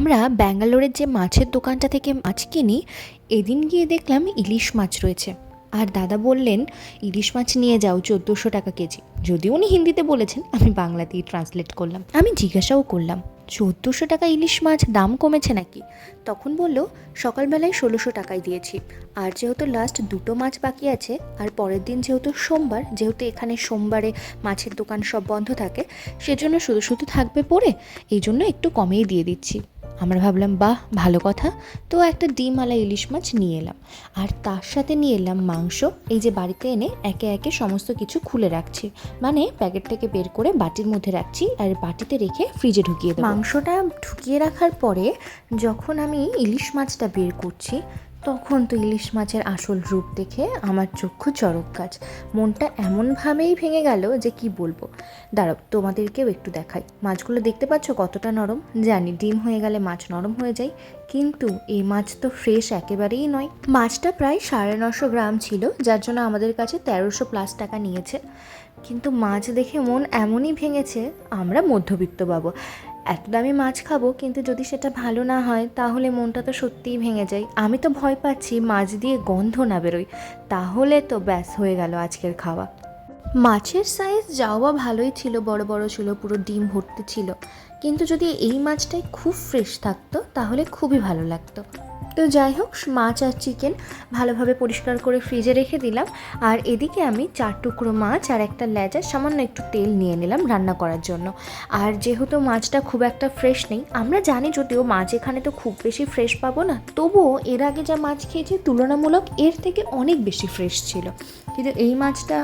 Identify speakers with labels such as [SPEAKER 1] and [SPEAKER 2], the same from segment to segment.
[SPEAKER 1] আমরা ব্যাঙ্গালোরের যে মাছের দোকানটা থেকে মাছ কিনি, এদিন গিয়ে দেখলাম ইলিশ মাছ রয়েছে। আর দাদা বললেন, ইলিশ মাছ নিয়ে যাও, চোদ্দোশো টাকা কেজি। যদিও উনি হিন্দিতে বলেছেন, আমি বাংলাতেই ট্রান্সলেট করলাম। আমি জিজ্ঞাসাও করলাম, চোদ্দোশো টাকা ইলিশ মাছ দাম কমেছে নাকি? তখন বলল, সকালবেলায় ষোলোশো টাকায় দিয়েছি। আর যেহেতু লাস্ট দুটো মাছ বাকি আছে, আর পরের দিন যেহেতু সোমবার, যেহেতু এখানে সোমবারে মাছের দোকান সব বন্ধ থাকে, সেজন্য শুধু শুধু থাকবে পরে এই জন্য একটু কমেই দিয়ে দিচ্ছি। আমরা ভাবলাম, বাহ, ভালো কথা। তো একটা ডিম আলা ইলিশ মাছ নিয়ে এলাম। আর তার সাথে নিয়ে এলাম মাংস। এই যে বাড়িতে এনে একে একে সমস্ত কিছু খুলে রাখছি। মানে প্যাকেটটাকে বের করে বাটির মধ্যে রাখছি আর বাটিতে রেখে ফ্রিজে ঢুকিয়ে দেবো। মাংসটা ঢুকিয়ে রাখার পরে যখন আমি ইলিশ মাছটা বের করছি তখন তো ইলিশ মাছের আসল রূপ দেখে আমার চক্ষু চরক গাছ। মনটা এমনভাবেই ভেঙে গেল যে কি বলব। দাঁড়াও, তোমাদেরকেও একটু দেখাই। মাছগুলো দেখতে পাচ্ছ কতটা নরম? জানি ডিম হয়ে গেলে মাছ নরম হয়ে যায়, কিন্তু এই মাছ তো ফ্রেশ একেবারেই নয়। মাছটা প্রায় সাড়ে নশো গ্রাম ছিল, যার জন্য আমাদের কাছে তেরোশো প্লাস টাকা নিয়েছে। কিন্তু মাছ দেখে মন এমনই ভেঙেছে, আমরা মধ্যবিত্ত পাবো এত দামি মাছ খাব, কিন্তু যদি সেটা ভালো না হয়, তাহলে মনটা তো সত্যিই ভেঙে যায়। আমি তো ভয় পাচ্ছি মাছ দিয়ে গন্ধ না বেরোয়। তাহলে তো ব্যাস হয়ে গেল আজকের খাওয়া। মাছের সাইজ যাওয়া ভালোই ছিল, বড় বড় ছিল, পুরো ডিম ভর্তি ছিল। কিন্তু যদি এই মাছটাই খুব ফ্রেশ থাকতো, তাহলে খুবই ভালো লাগতো। তো যাই হোক, মাছ আর চিকেন ভালোভাবে পরিষ্কার করে ফ্রিজে রেখে দিলাম। আর এদিকে আমি চার টুকরো মাছ আর একটা লেজা, সামান্য একটু তেল নিয়ে নিলাম রান্না করার জন্য। আর যেহেতু মাছটা খুব একটা ফ্রেশ নেই, আমরা জানি যদিও মাছ এখানে তো খুব বেশি ফ্রেশ পাবো না, তবুও এর আগে যা মাছ খেয়েছি তুলনামূলক এর থেকে অনেক বেশি ফ্রেশ ছিল। কিন্তু এই মাছটা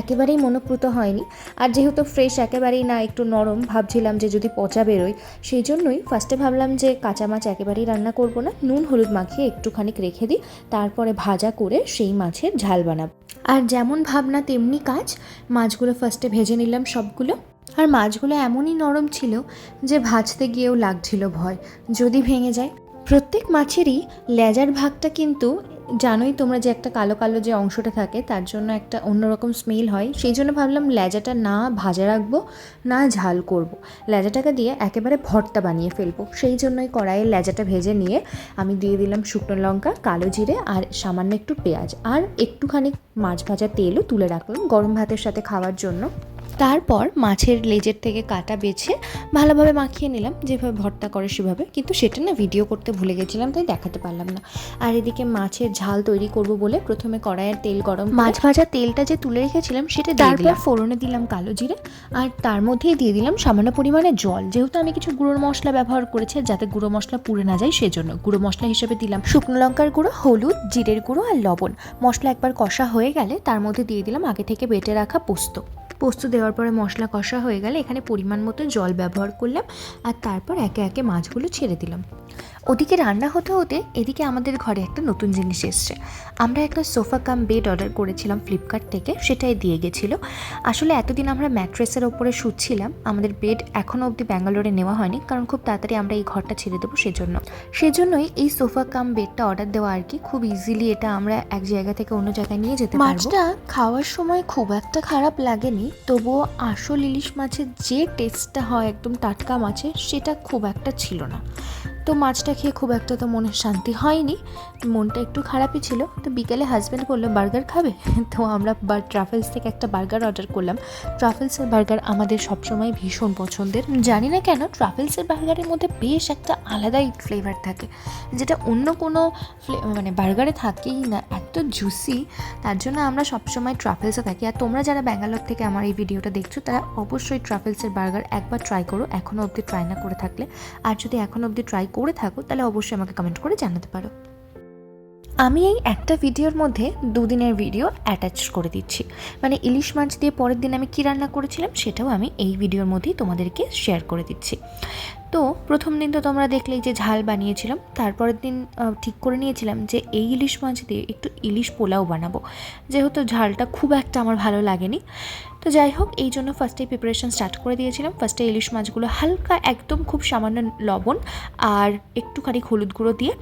[SPEAKER 1] একেবারেই মনোপ্রুত হয়নি। আর যেহেতু ফ্রেশ একেবারেই না, একটু নরম, ভাবছিলাম যে যদি পচা বেরোয়, সেই জন্যই ফার্স্টে ভাবলাম যে কাঁচা মাছ একেবারেই রান্না করব না, নুন, হলুদ মাখিয়ে একটুখানি রেখে দিই, তারপরে ভাজা করে সেই মাছের ঝাল বানাবো। আর যেমন ভাবনা তেমনি কাজ, মাছগুলো ফার্স্টে ভেজে নিলাম সবগুলো। আর মাছগুলো এমনই নরম ছিল যে ভাজতে গিয়েও লাগছিল ভয়, যদি ভেঙে যায়। প্রত্যেক মাছেরই লেজার ভাগটা কিন্তু জানোই তোমরা যে একটা কালো কালো যে অংশটা থাকে, তার জন্য একটা অন্যরকম স্মেল হয়। সেই জন্য ভাবলাম লেজাটা না ভাজা রাখব, না ঝাল করব। লেজাটাকে দিয়ে একেবারে ভর্তা বানিয়ে ফেলব। সেই জন্যই কড়াইয়ে লেজাটা ভেজে নিয়ে আমি দিয়ে দিলাম শুকনো লঙ্কা, কালো জিরে আর সামান্য একটু পেঁয়াজ। আর একটুখানি মাছ ভাজা তেলও তুলে রাখলাম গরম ভাতের সাথে খাওয়ার জন্য। তারপর মাছের লেজের থেকে কাটা বেছে ভালোভাবে মাখিয়ে নিলাম যেভাবে ভর্তা করে সেভাবে। কিন্তু সেটা না ভিডিও করতে ভুলে গেছিলাম তাই দেখাতে পারলাম না। আর এদিকে মাছের ঝাল তৈরি করব বলে প্রথমে কড়াইয়ের তেল গরম মাছ ভাজা তেলটা যে তুলে রেখেছিলাম সেটা দিয়ে দিলাম। ফোড়নে দিলাম কালো জিরে আর তার মধ্যেই দিয়ে দিলাম সামান্য পরিমাণে জল। যেহেতু আমি কিছু গুঁড়ো মশলা ব্যবহার করেছি যাতে গুঁড়ো মশলা পুড়ে না যায় সেজন্য গুঁড়ো মশলা হিসেবে দিলাম। শুকনো লঙ্কার গুঁড়ো হলুদ জিরের গুঁড়ো আর লবণ। মশলা একবার কষা হয়ে গেলে তার মধ্যে দিয়ে দিলাম আগে থেকে বেটে রাখা পোস্ত। পোস্ত দেওয়ার পরে মশলা কষা হয়ে গেলে এখানে পরিমাণ মতো জল ব্যবহার করলাম আর তারপর একে একে মাছগুলো ছেড়ে দিলাম। ওদিকে রান্না হতে হতে এদিকে আমাদের ঘরে একটা নতুন জিনিস এসছে। আমরা একটা সোফা কাম বেড অর্ডার করেছিলাম ফ্লিপকার্ট থেকে, সেটাই দিয়ে গেছিল। আসলে এতদিন আমরা ম্যাট্রেসের ওপরে শুচ্ছিলাম, আমাদের বেড এখনও অবধি ব্যাঙ্গালোরে নেওয়া হয়নি, কারণ খুব তাড়াতাড়ি আমরা এই ঘরটা ছেড়ে দেবো সেজন্য। সেজন্যই এই সোফা কাম বেডটা অর্ডার দেওয়া আর কি, খুব ইজিলি এটা আমরা এক জায়গা থেকে অন্য জায়গায় নিয়ে যেতে মাছটা খাওয়ার সময় খুব একটা খারাপ লাগেনি, তবুও আসল ইলিশ মাছের যে টেস্টটা হয় একদম টাটকা মাছের, সেটা খুব একটা ছিল না। তো মাছটা খেয়ে খুব একটা তো মনে শান্তি হয়নি। মনটা একটু খারাপই ছিল। তো বিকেলে হাজব্যান্ড বলল বার্গার খাবে? তো আমরা ট্রাফেলস থেকে একটা বার্গার অর্ডার করলাম। ট্রাফেলসের বার্গার আমাদের সবসময় ভীষণ পছন্দের। জানি না কেন ট্রাফেলসের বার্গারের মধ্যে বেশ একটা আলাদাই ফ্লেভার থাকে। যেটা অন্য কোনো মানে বার্গারে থাকেই না এত জুসি তার জন্য আমরা সবসময় ট্রাফেলসে থাকি। আর তোমরা যারা ব্যাঙ্গালোর থেকে আমার এই ভিডিওটা দেখছ, তারা অবশ্যই ট্রাফেলসের বার্গার একবার ট্রাই করো এখনও অবধি ট্রাই না করে থাকলে। আর যদি এখনও অবধি ট্রাই করে থাকো, তাহলে অবশ্যই আমাকে কমেন্ট করে জানাতে পারো। আমি এই একটা ভিডিওর মধ্যে দুদিনের ভিডিও অ্যাটাচ করে দিচ্ছি। মানে ইলিশ মাছ দিয়ে পরের দিন আমি কী রান্না করেছিলাম, সেটাও আমি এই ভিডিওর মধ্যেই তোমাদেরকে শেয়ার করে দিচ্ছি। তো প্রথম দিন তো তোমরা দেখলেই যে ঝাল বানিয়েছিলাম, তারপরের দিন ঠিক করে নিয়েছিলাম যে এই ইলিশ মাছ দিয়ে একটু ইলিশ পোলাও বানাবো। যেহেতু ঝালটা খুব একটা আমার ভালো লাগেনি, তো যাই হোক, এই জন্য ফার্স্টে প্রিপারেশন স্টার্ট করে দিয়েছিলাম। ফার্স্টে ইলিশ মাছগুলো হালকা একদম খুব সামান্য লবণ আর একটুখানি হলুদ গুঁড়ো দিয়ে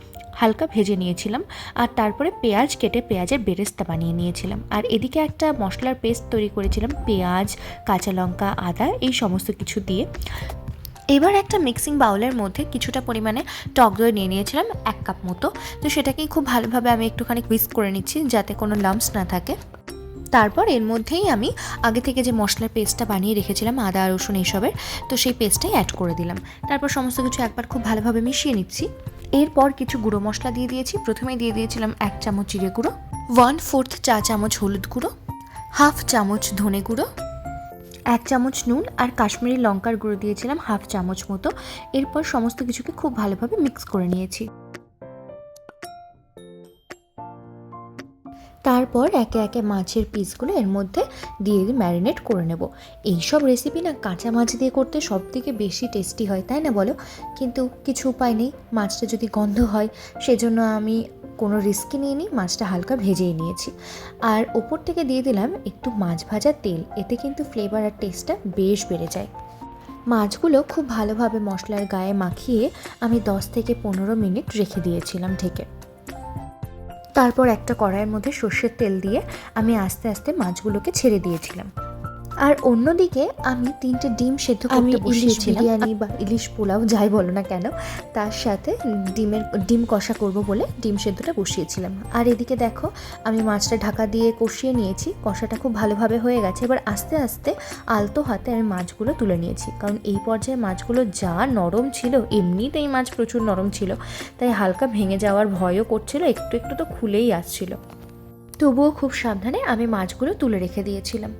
[SPEAKER 1] হালকা ভেজে নিয়েছিলাম। আর তারপরে পেঁয়াজ কেটে পেঁয়াজের বেরেস্তা বানিয়ে নিয়েছিলাম। আর এদিকে একটা মশলার পেস্ট তৈরি করেছিলাম, পেঁয়াজ, কাঁচা লঙ্কা, আদা, এই সমস্ত কিছু দিয়ে। এবার একটা মিক্সিং বাউলের মধ্যে কিছুটা পরিমাণে টক দই নিয়ে নিয়েছিলাম, এক কাপ মতো। তো সেটাকেই খুব ভালোভাবে আমি একটুখানি হুইস্ক করে নিচ্ছি যাতে কোনো লাম্পস না থাকে। তারপর এর মধ্যেই আমি আগে থেকে যে মশলার পেস্টটা বানিয়ে রেখেছিলাম, আদা, রসুন এইসবের, তো সেই পেস্টটাই অ্যাড করে দিলাম। তারপর সমস্ত কিছু একবার খুব ভালোভাবে মিশিয়ে নিচ্ছি। এরপর কিছু গুঁড়ো মশলা দিয়ে দিয়েছি, প্রথমেই দিয়ে দিয়েছিলাম এক চামচ জিরে গুঁড়ো ওয়ান ফোর্থ চা চামচ হলুদ গুঁড়ো হাফ চামচ ধনে গুঁড়ো এক চামচ নুন আর কাশ্মীরি লঙ্কার গুঁড়ো দিয়েছিলাম, হাফ চামচ মতো। এরপর সমস্ত কিছুকে খুব ভালোভাবে মিক্স করে নিয়েছি। তারপর একে একে মাছের পিসগুলো এর মধ্যে দিয়ে ম্যারিনেট করে নেব। এইসব রেসিপি না কাঁচা মাছ দিয়ে করতে সব থেকে বেশি টেস্টি হয়, তাই না বলো? কিন্তু কিছু উপায় নেই, মাছটা যদি গন্ধ হয়, সেজন্য আমি কোনো রিস্কি নিয়ে নিই মাছটা হালকা ভেজেই নিয়েছি। আর ওপর থেকে দিয়ে দিলাম একটু মাছ ভাজার তেল, এতে কিন্তু ফ্লেভার আর টেস্টটা বেশ বেড়ে যায়। মাছগুলো খুব ভালোভাবে মশলার গায়ে মাখিয়ে আমি দশ থেকে পনেরো মিনিট রেখে দিয়েছিলাম ঢেকে। তারপর একটা কড়াইয়ের মধ্যে সর্ষের তেল দিয়ে আমি আস্তে আস্তে মাছগুলোকে ছেড়ে দিয়েছিলাম। আর অন্যদিকে আমি তিনটে ডিম সেদ্ধ
[SPEAKER 2] আমি
[SPEAKER 1] করতে
[SPEAKER 2] ইলিশ
[SPEAKER 1] বসিয়েছিলাম।
[SPEAKER 2] বিরিয়ানি
[SPEAKER 1] বা ইলিশ পোলাও যাই বলো না কেন তার সাথে ডিমের ডিম কষা করব বলে ডিম সেদ্ধটা বসিয়েছিলাম। আর এদিকে দেখো আমি মাছটা ঢাকা দিয়ে কষিয়ে নিয়েছি কষাটা খুব ভালোভাবে হয়ে গেছে। এবার আস্তে আস্তে আলতো হাতে আমি মাছগুলো তুলে নিয়েছি। কারণ এই পর্যায়ে মাছগুলো যা নরম ছিল এমনিতেই মাছ প্রচুর নরম ছিল তাই হালকা ভেঙে যাওয়ার ভয়ও করছিল একটু একটু তো খুলেই আসছিল। তবুও খুব সাবধানে আমি মাছগুলো তুলে রেখে দিয়েছিলাম।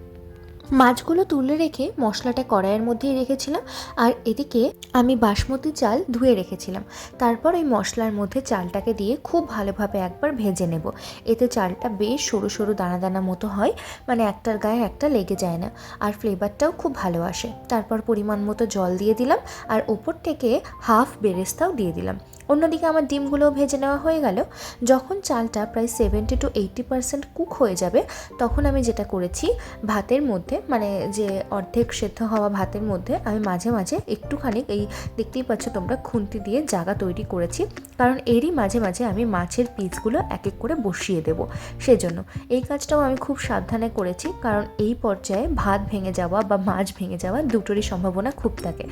[SPEAKER 1] মাছগুলো তুলে রেখে মশলাটা কড়াইয়ের মধ্যেই রেখেছিলাম। আর এদিকে আমি বাসমতি চাল ধুয়ে রেখেছিলাম। তারপর ওই মশলার মধ্যে চালটাকে দিয়ে খুব ভালোভাবে একবার ভেজে নেব। এতে চালটা বেশ সরু সরু দানা দানা মতো হয় মানে একটার গায়ে একটা লেগে যায় না। আর ফ্লেভারটাও খুব ভালো আসে। তারপর পরিমাণ মতো জল দিয়ে দিলাম। আর ওপর থেকে হাফ বেরেস্তাও দিয়ে দিলাম। অন্যদিকে আমার ডিমগুলোও ভেজে নেওয়া হয়ে গেল। যখন চালটা প্রায় seventy to eighty percent cook হয়ে যাবে, তখন আমি যেটা করেছি, ভাতের মধ্যে মানে যে অর্ধেক সেদ্ধ হওয়া ভাতের মধ্যে আমি মাঝে মাঝে একটুখানি এই দেখতেই পাচ্ছ তোমরা খুন্তি দিয়ে জায়গা তৈরি করেছি। কারণ এরই মাঝে মাঝে আমি মাছের পিসগুলো এক এক করে বসিয়ে দেব। সেজন্য এই কাজটাও আমি খুব সাবধানে করেছি। কারণ এই পর্যায়ে ভাত ভেঙে যাওয়া বা মাছ ভেঙে যাওয়া দুটোরই সম্ভাবনা খুব থাকে।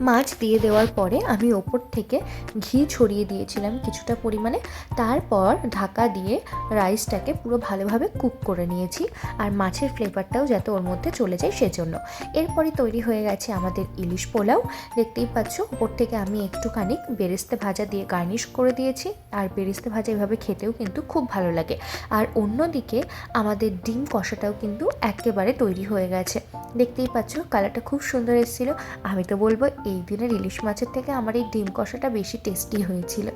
[SPEAKER 1] মাছ দিয়ে দেওয়ার পরে আমি ওপর থেকে ঘি ছড়িয়ে দিয়েছিলাম কিছুটা পরিমাণে। তারপর ঢাকা দিয়ে রাইসটাকে পুরো ভালোভাবে কুক করে নিয়েছি আর মাছের ফ্লেভারটাও যাতে ওর মধ্যে চলে যায় সেজন্য। এরপরে তৈরি হয়ে গেছে আমাদের ইলিশ পোলাও। দেখতেই পাচ্ছ ওপর থেকে আমি একটুখানি বেরেস্তে ভাজা দিয়ে গার্নিশ করে দিয়েছি আর বেরেস্তে ভাজা এভাবে খেতেও কিন্তু খুব ভালো লাগে। আর অন্যদিকে আমাদের ডিম কষাটাও কিন্তু একেবারে তৈরি হয়ে গেছে। দেখতেই পাচ্ছ কালারটা খুব সুন্দর এসেছিল। আমি তো বলব, এই দিনের ইলিশ মাছের থেকে আমার এই ডিম কষাটা বেশি টেস্টি হয়েছিল।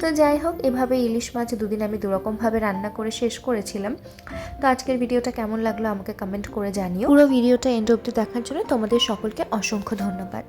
[SPEAKER 1] তো যাই হোক, এভাবে ইলিশ মাছ দুদিন আমি দুরকমভাবে রান্না করে শেষ করেছিলাম। তো আজকের ভিডিওটা কেমন লাগল আমাকে কমেন্ট করে জানিও। পুরো ভিডিওটা এন্ড অব্দি দেখার জন্য তোমাদের সকলকে অসংখ্য ধন্যবাদ।